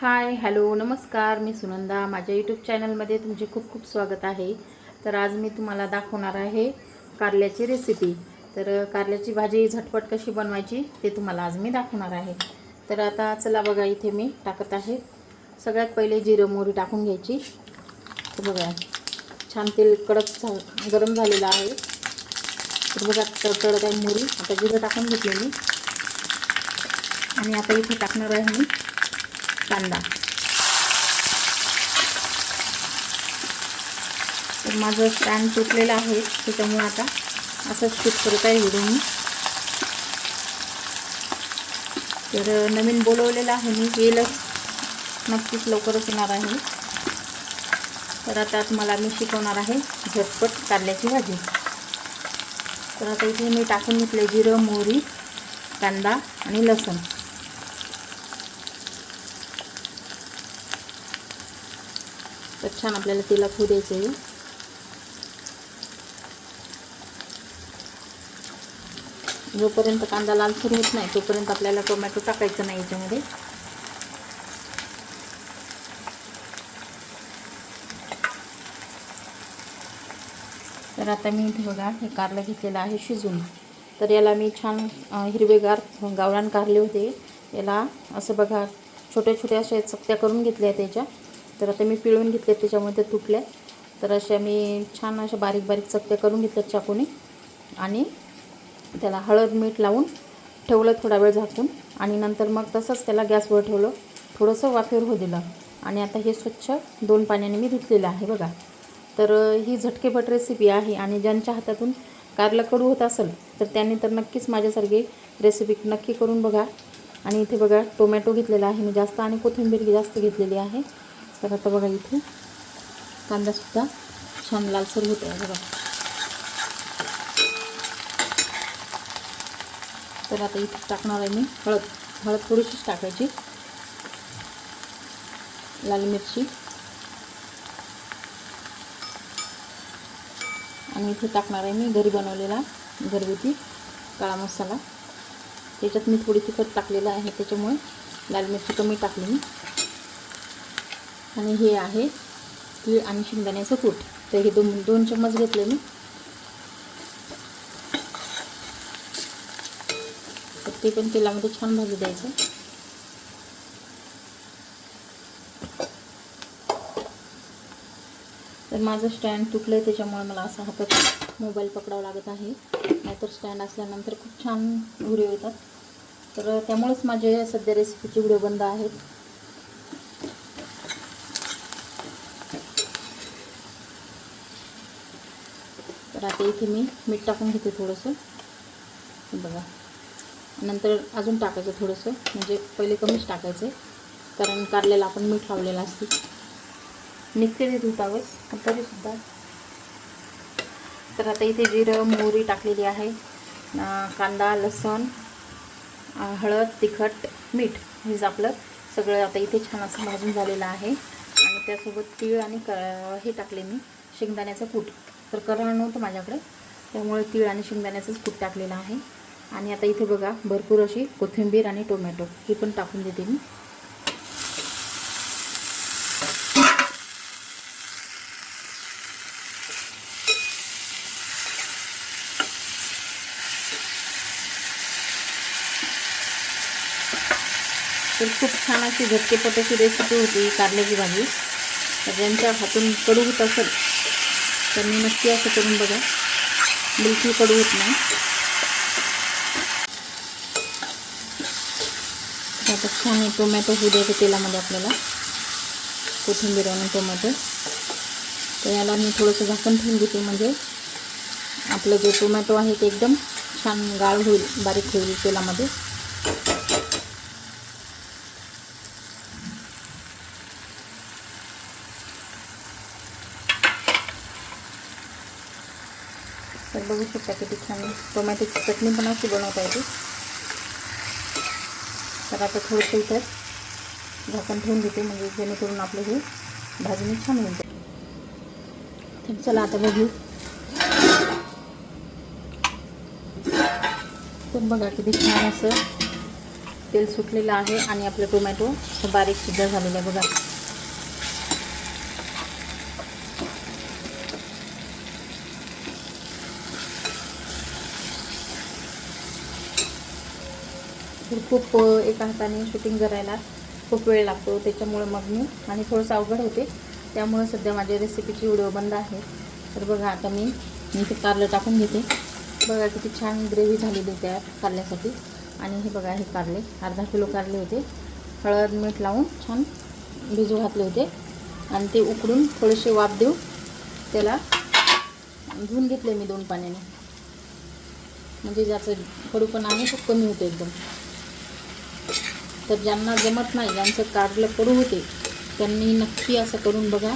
Hi hello नमस्कार मी सुनंदा. माझ्या YouTube चॅनलमध्ये तुमचे खूप खूप स्वागत आहे. तर आज मी तुम्हाला दाखवणार आहे कारल्याची रेसिपी तर कारल्याची भाजी झटपट कशी बनवायची ते तुम्हाला आज मी दाखवणार आहे. तर आता चला बघा इथे मी टाकत आहे. सगळ्यात पहिले जिरं मोहरी टाकून घ्यायची. तर बघा छान तेल कडक झा गरम झालेलं आहे. तर बघा तडतडत आहे मोहरी. आता जिरं टाकून घेतले मी आणि आता इथे टाकणार आहे मी कांदा. तर माझं स्टँड तुटलेलं आहे त्याच्यामुळे आता असंच शूट करत आहे व्हिडिओ मी. तर नवीन बोलवलेलं आहे मी येईलच नक्कीच लवकरच येणार आहे. तर आता मला मी शिकवणार आहे झटपट कारल्याची भाजी. तर आता इथे मी टाकून घेतले जिरं मोहरी कांदा आणि लसूण. तर छान आपल्याला तिला फू द्यायचं आहे. जोपर्यंत कांदा लालसर होत नाही तोपर्यंत आपल्याला टोमॅटो टाकायचं नाही याच्यामध्ये. तर आता मी इथे बघा हे कारलं घेतलेलं आहे शिजून. तर याला मी छान हिरवेगार गावरान कारले होते. याला असं बघा छोट्या छोट्या अशा चकत्या करून घेतल्या त्याच्या तर आता मी पिळून घेतले त्याच्यामध्ये तुटल्या तर अशा मी छान अशा बारीक बारीक चकत्या करून घेतल्यात चाकूने. आणि त्याला हळद मीठ लावून ठेवलं थोडा वेळ झाकून. आणि नंतर मग तसंच त्याला गॅसवर ठेवलं. थोडंसं वाफेवर हो दिलं. आणि आता हे स्वच्छ दोन पाण्याने मी धुतलेलं आहे बघा. तर ही झटकेपट रेसिपी आहे आणि ज्यांच्या हातातून कारलं कडू होत असेल तर त्यांनी तर नक्कीच माझ्यासारखी रेसिपी नक्की करून बघा. आणि इथे बघा टोमॅटो घेतलेला आहे मी जास्त आणि कोथिंबीर जास्त घेतलेली आहे. तर आता बघा इथे कांदासुद्धा छान लालसर होत आहे बघा. तर आता इथे टाकणार आहे मी हळद. हळद थोडीशीच टाकायची. लाल मिरची. आणि इथे टाकणार आहे मी घरी बनवलेला घरगुती काळा मसाला. त्याच्यात मी थोडी तिखट टाकलेलं आहे त्याच्यामुळे लाल मिरची कमी टाकली मी. आणि हे आहे तीळ आणि शेंगदाण्याचं कूट. तर हे दोन दोन चम्मच घेतले मी. तर ते पण तेलामध्ये छान भाजी द्यायचं. तर माझं स्टँड तुटलं आहे त्याच्यामुळे मला असं हातात मोबाईल पकडावं लागत आहे. नाहीतर स्टँड असल्यानंतर खूप छान व्हिडिओ येतात. तर त्यामुळेच माझे सध्या रेसिपीचे व्हिडिओ बंद आहेत. आता इथे मी मीठ टाकून घेते थोडंसं. बघा. नंतर अजून टाकायचं थोडंसं. म्हणजे पहिले कमीच टाकायचं. आहे कारण कारल्याला आपण मीठ लावलेलं असते. निघते ते धुतावच. पण तरीसुद्धा. तर आता इथे जिरं मोहरी टाकलेली आहे. कांदा लसण हळद तिखट मीठ हेच आपलं सगळं आता इथे छान असं भाजून झालेलं आहे. आणि त्यासोबत तीळ आणि क हे टाकले मी. शेंगदाण्याचं कूट. तर कलर नव्हतं माझ्याकडे. त्यामुळे तीळ आणि शेंगदाण्याचंच कूट टाकलेलं आहे. आणि आता इथे बघा भरपूर अशी कोथिंबीर आणि टोमॅटो ही पण टाकून देते मी. तर खूप छान अशी झटकेपट अशी रेसिपी होती कारल्याची भाजी. तर ज्यांच्या हातून कडू होत असेल. मी नक्की असं करून बघा. बिलकुल कडू होत नाही. आता छान टोमॅटो होऊ द्यायचं तेलामध्ये आपल्याला. कोथिंबीर आणि टोमॅटो. तर याला मी थोडंसं झाकण ठेवून घेते. म्हणजे आपलं जे टोमॅटो आहे ते एकदम छान गाळ होईल बारीक होईल तेलामध्ये तर बघू शकता किती छान टोमॅटोची चटणी पण अशी बनवता येते. तर आता थोडंसं इथं झाकण ठेवून देते म्हणजे जेणेकरून आपलं हे भाजणी छान होईल. तर चला आता बघू. तर बघा किती छान असं तेल सुटलेलं आहे आणि आपलं टोमॅटो बारीक सुद्धा झालेलं आहे बघा. खूप एका हाताने शूटिंग करायला खूप वेळ लागतो. त्याच्यामुळे मग मी आणि थोडंसं अवघड होते. त्यामुळे सध्या माझ्या रेसिपीची व्हिडिओ बंद आहे. तर बघा आता मी इथे कारलं टाकून घेते. बघा किती छान ग्रेव्ही झालेली होती त्या कारल्यासाठी. आणि हे बघा हे कारले. अर्धा किलो कारले होते. हळद मीठ लावून छान भिजू घातले होते. आणि ते उकडून थोडेसे वाफ देऊ त्याला धुवून घेतले मी दोन पाण्याने. म्हणजे ज्याचं कडूपणा आहे तो कमी होतो एकदम. तर ज्यांना जमत नाही ज्यांचं कारलं पडू होते त्यांनी नक्की असं करून बघा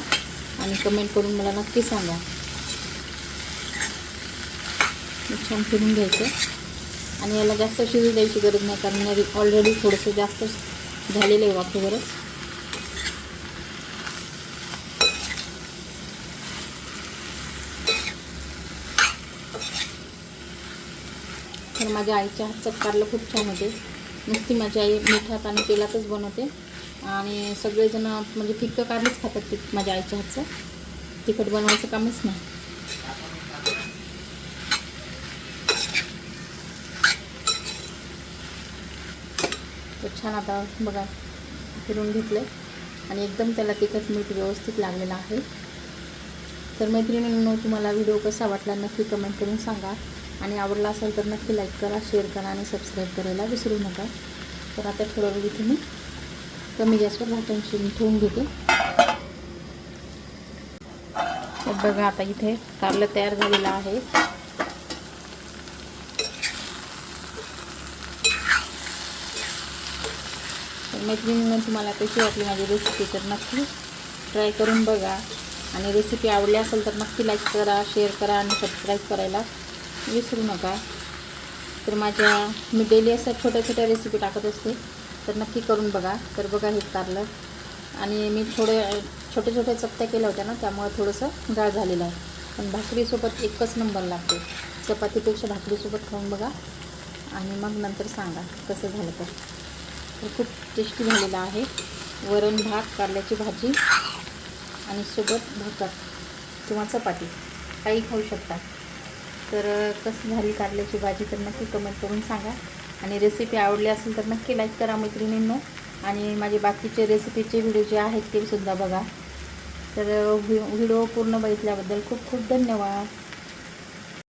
आणि कमेंट करून मला नक्की सांगा. छान फिरून घ्यायचं. आणि याला जास्त शिजू द्यायची गरज नाही कारण ऑलरेडी थोडंसं जास्त झालेलं आहे वाफेवरच तर माझ्या आईच्या हातचं कारलं खूप छान होते. नुसती माझी आई मिठात आणि तेलातच बनवते. आणि सगळेजण म्हणजे फिक्कं कारलंच खातात ते माझ्या आईच्या हातचं. तिखट बनवायचं कामच नाही. तर छान आता बघा फिरून घेतलं आणि एकदम त्याला तिखट मीठ व्यवस्थित लागलेलं आहे. तर मैत्रिणींनो तुम्हाला व्हिडिओ कसा वाटला नक्की कमेंट करून सांगा. आणि आवडला असेल तर नक्की लाईक करा शेअर करा आणि सबस्क्राईब करायला विसरू नका. तर आता थोडं वेळ इथे मी कमी गॅसवर झाकण शिवून ठेवून घेते. तर बघा आता इथे कारलं तयार झालेलं आहे. तर मैत्रिणींनो तुम्हाला कशी वाटली माझी रेसिपी तर नक्की ट्राय करून बघा. आणि रेसिपी आवडली असेल तर नक्की लाईक करा शेअर करा आणि सबस्क्राईब करायला विसरू नका. तर माझ्या मी डेली अशा छोट्या छोट्या रेसिपी टाकत असते. तर नक्की करून बघा. तर बघा हे कारलं. आणि मी थोडं छोट्या छोट्या चपत्या केल्या होत्या ना त्यामुळे थोडंसं गाळ झालेलं आहे. पण भाकरीसोबत एकच नंबर लागते. चपातीपेक्षा भाकरीसोबत खाऊन बघा. आणि मग नंतर सांगा कसं झालं तर. तर खूप टेस्टी झालेलं आहे. वरण भात कारल्याची भाजी. आणि सोबत भाकर किंवा चपाती. काही खाऊ शकता. तर कसं झाली कारल्याची भाजी तर नक्की कमेंट करून सांगा. आणि रेसिपी आवडली असेल तर नक्की लाईक करा मैत्रिणींनो. आणि माझे बाकीचे रेसिपीचे व्हिडिओ जे आहेत ते सुद्धा बघा. तर व्हिडिओ पूर्ण बघितल्याबद्दल खूप खूप धन्यवाद.